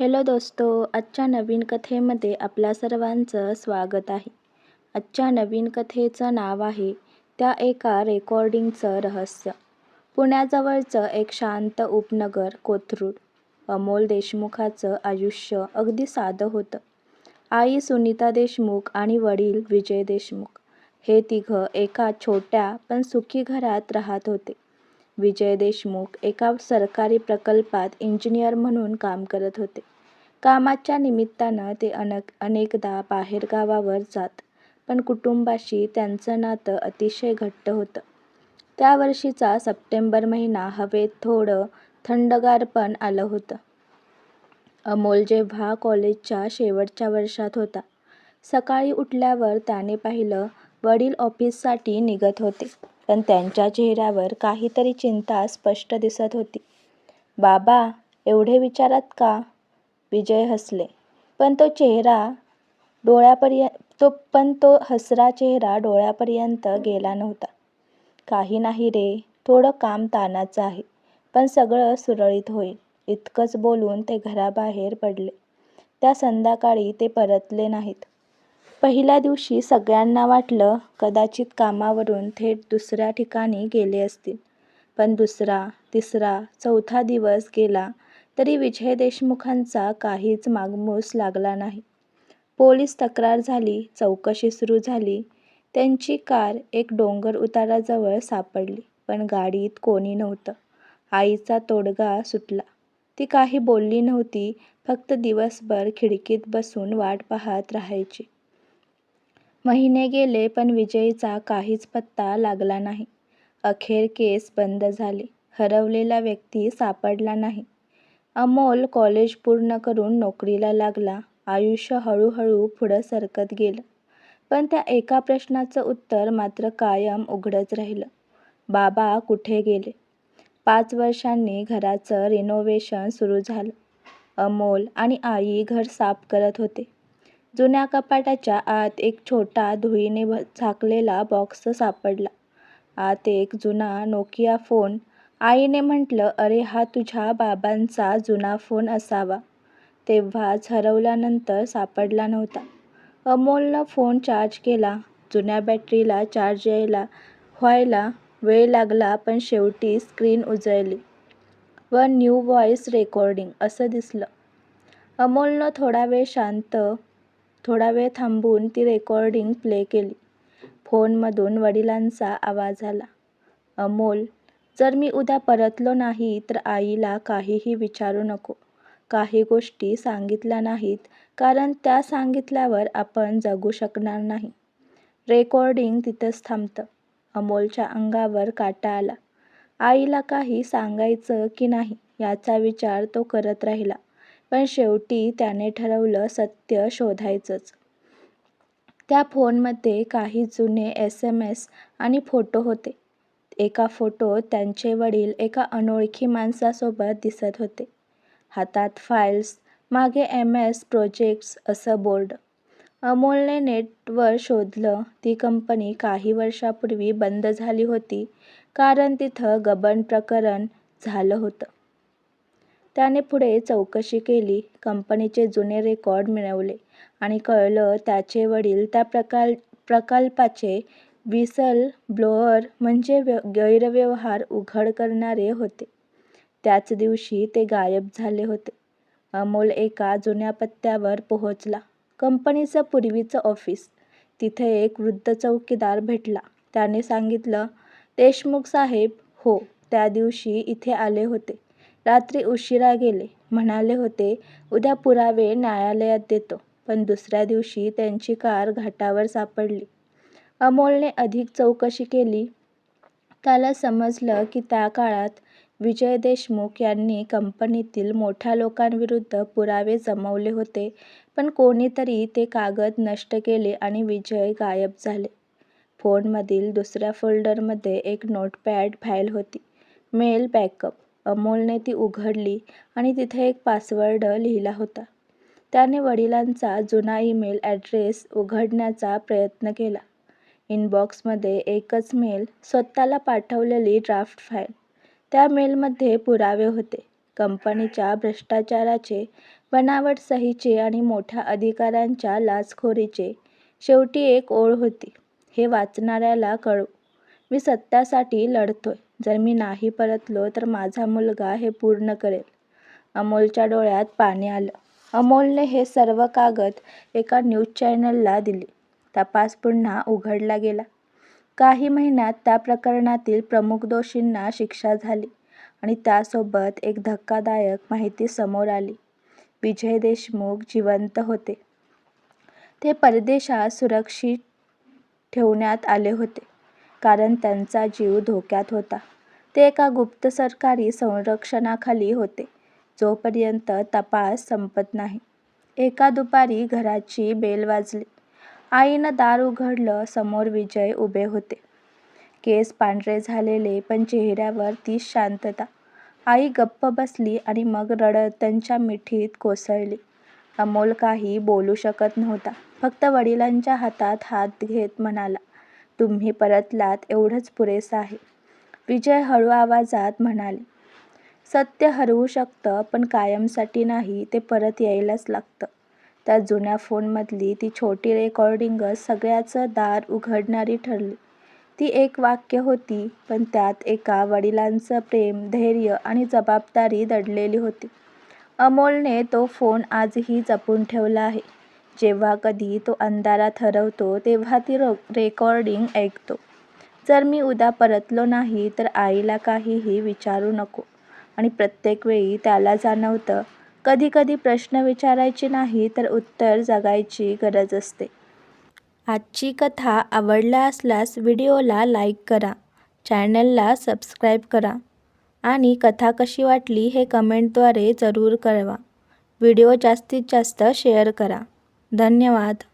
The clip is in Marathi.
हॅलो दोस्तो आजच्या नवीन कथेमध्ये आपल्या सर्वांचं स्वागत आहे. आजच्या नवीन कथेचं नाव आहे त्या एका रेकॉर्डिंगचं रहस्य. पुण्याजवळचं एक शांत उपनगर कोथरूड. अमोल देशमुखाचं आयुष्य अगदी साधं होतं. आई सुनीता देशमुख आणि वडील विजय देशमुख. हे तिघं एका छोट्या पण सुखी घरात राहत होते. विजय देशमुख एका सरकारी प्रकल्पात इंजिनियर म्हणून काम करत होते. कामाच्या निमित्तानं ते अनेक अनेकदा बाहेरगावावर जात पण कुटुंबाशी त्यांचं नातं अतिशय घट्ट होतं. त्या वर्षीचा सप्टेंबर महिना हवेत थोडं थंडगारपण आलं होतं. अमोल जेव्हा कॉलेजच्या शेवटच्या वर्षात होता सकाळी उठल्यावर त्याने पाहिलं वडील ऑफिससाठी निघत होते. पण त्यांच्या चेहऱ्यावर काहीतरी चिंता स्पष्ट दिसत होती. बाबा एवढे विचारात का? विजय हसले. पण तो चेहरा डोळ्यापर्यंत तो पण तो हसरा चेहरा डोळ्यापर्यंत गेला नव्हता. काही नाही रे थोडं काम ताणाचं आहे पण सगळं सुरळीत होईल. इतकंच बोलून ते घराबाहेर पडले. त्या संध्याकाळी ते परतले नाहीत. पहिल्या दिवशी सगळ्यांना वाटलं कदाचित कामावरून थेट दुसऱ्या ठिकाणी गेले असतील. पण दुसरा तिसरा चौथा दिवस गेला तरी विजय देशमुखांचा काहीच मागमूस लागला नाही. पोलीस तक्रार झाली चौकशी सुरू झाली. त्यांची कार एक डोंगर उताराजवळ सापडली पण गाडीत कोणी नव्हतं. आईचा तोडगा सुटला. ती काही बोलली नव्हती फक्त दिवसभर खिडकीत बसून वाट पाहत राहायची. महिने गेले पण विजयचा काहीच पत्ता लागला नाही. अखेर केस बंद झाले. हरवलेला व्यक्ती सापडला नाही. अमोल कॉलेज पूर्ण करून नोकरीला लागला. आयुष्य हळूहळू पुढं सरकत गेलं. पण त्या एका प्रश्नाचं उत्तर मात्र कायम उघडच राहिलं. बाबा कुठे गेले? पाच वर्षांनी घराचं रिनोव्हेशन सुरू झालं. अमोल आणि आई घर साफ करत होते. जुन्या कपाटाच्या आत एक छोटा धुळीने झाकलेला बॉक्स सापडला. आत एक जुना नोकिया फोन आईने म्हटलं अरे हा तुझ्या बाबांचा जुना फोन असावा. तेव्हाच हरवल्यानंतर सापडला नव्हता. अमोलनं फोन चार्ज केला. जुन्या बॅटरीला चार्ज यायला व्हायला वेळ लागला पण शेवटी स्क्रीन उजळली व न्यू व्हॉइस रेकॉर्डिंग असं दिसलं. अमोलनं थोडा वेळ शांत थोडा वेळ थांबून ती रेकॉर्डिंग प्ले केली. फोनमधून वडिलांचा आवाज आला अमोल जर मी उद्या परतलो नाही तर आईला काहीही विचारू नको. काही गोष्टी सांगितल्या नाहीत कारण त्या सांगितल्यावर आपण जगू शकणार नाही. रेकॉर्डिंग तिथंच थांबतं. अमोलच्या अंगावर काटा आला. आईला काही सांगायचं की नाही याचा विचार तो करत राहिला. पण शेवटी त्याने ठरवलं सत्य शोधायचंच. त्या फोनमध्ये काही जुने एस एम एस आणि फोटो होते. एका फोटोत त्यांचे वडील एका अनोळखी माणसासोबत दिसत होते. हातात फाईल्स मागे एम एस प्रोजेक्ट्स असं बोर्ड अमोलने नेटवर शोधलं ती कंपनी काही वर्षापूर्वी बंद झाली होती कारण तिथं गबन प्रकरण झालं होतं. त्याने पुढे चौकशी केली. कंपनीचे जुने रेकॉर्ड मिळवले आणि कळलं त्याचे वडील त्या प्रकल् प्रकल्पाचे विसल ब्लोअर म्हणजे व्य गैरव्यवहार उघड करणारे होते. त्याच दिवशी ते गायब झाले होते. अमोल एका जुन्या पत्त्यावर पोहोचला. कंपनीचं पूर्वीचं ऑफिस. तिथे एक वृद्ध चौकीदार भेटला. त्याने सांगितलं देशमुख साहेब हो त्या दिवशी इथे आले होते. रात्री उशिरा गेले. म्हणाले होते उद्या पुरावे न्यायालयात देतो. पण दुसऱ्या दिवशी त्यांची कार घाटावर सापडली. अमोलने अधिक चौकशी केली. त्याला समजलं की त्या काळात विजय देशमुख यांनी कंपनीतील मोठ्या लोकांविरुद्ध पुरावे जमवले होते पण कोणीतरी ते कागद नष्ट केले आणि विजय गायब झाले. फोनमधील दुसऱ्या फोल्डरमध्ये एक नोटपॅड फाईल होती. Mail backup. अमोलने ती उघडली आणि तिथे एक पासवर्ड लिहिला होता. त्याने वडिलांचा जुना ईमेल ॲड्रेस उघडण्याचा प्रयत्न केला. इनबॉक्समध्ये एकच मेल स्वतःला पाठवलेली ड्राफ्ट फाईल त्या मेलमध्ये पुरावे होते. कंपनीच्या भ्रष्टाचाराचे, बनावट सहीचे आणि मोठ्या अधिकाऱ्यांच्या लाचखोरीचे शेवटी एक ओळ होती, हे वाचणाऱ्याला कळू मी सत्यासाठी लढतोय. जर मी नाही परतलो तर माझा मुलगा हे पूर्ण करेल. अमोलच्या डोळ्यात पाणी आलं. अमोलने हे सर्व कागद एका न्यूज चॅनलला दिले. तपास पुन्हा उघडला गेला. काही महिन्यात त्या प्रकरणातील प्रमुख दोषींना शिक्षा झाली आणि त्यासोबत एक धक्कादायक माहिती समोर आली. विजय देशमुख जिवंत होते. ते परदेशात सुरक्षित ठेवण्यात आले होते, कारण त्यांचा जीव धोक्यात होता. ते एका गुप्त सरकारी संरक्षणाखाली होते, जोपर्यंत तपास संपत नाही. एका दुपारी घराची बेल वाजली. आईनं दार उघडलं. समोर विजय उभे होते. केस पांढरे झालेले, पण चेहऱ्यावर तीच शांतता. आई गप्प बसली आणि मग रडत त्यांच्या मिठीत कोसळली. अमोल काही बोलू शकत नव्हता. फक्त वडिलांच्या हातात हात घेत म्हणाला, तुम्ही परतलात एवढंच पुरेसं आहे. विजय हळू आवाजात म्हणाले, सत्य हरवू शकतं, पण कायमसाठी नाही. ते परत यायलाच लागतं. त्या जुन्या फोनमधली ती छोटी रेकॉर्डिंगच सगळ्याचं दार उघडणारी ठरली. ती एक वाक्य होती, पण त्यात एका वडिलांचं प्रेम, धैर्य आणि जबाबदारी दडलेली होती. अमोलने तो फोन आजही जपून ठेवला आहे. जेव्हा कधी तो अंधारात हरवतो, तेव्हा ती रेकॉर्डिंग ऐकतो. जर मी उद्या परतलो नाही तर आईला काहीही विचारू नको. आणि प्रत्येक वेळी त्याला जाणवतं, कधी कधी प्रश्न विचारायचे नाही, तर उत्तर जगायची गरज असते. आजची कथा आवडला असल्यास व्हिडिओला लाईक करा, चॅनलला सबस्क्राईब करा आणि कथा कशी वाटली हे कमेंटद्वारे जरूर कळवा. व्हिडिओ जास्तीत जास्त शेअर करा. धन्यवाद.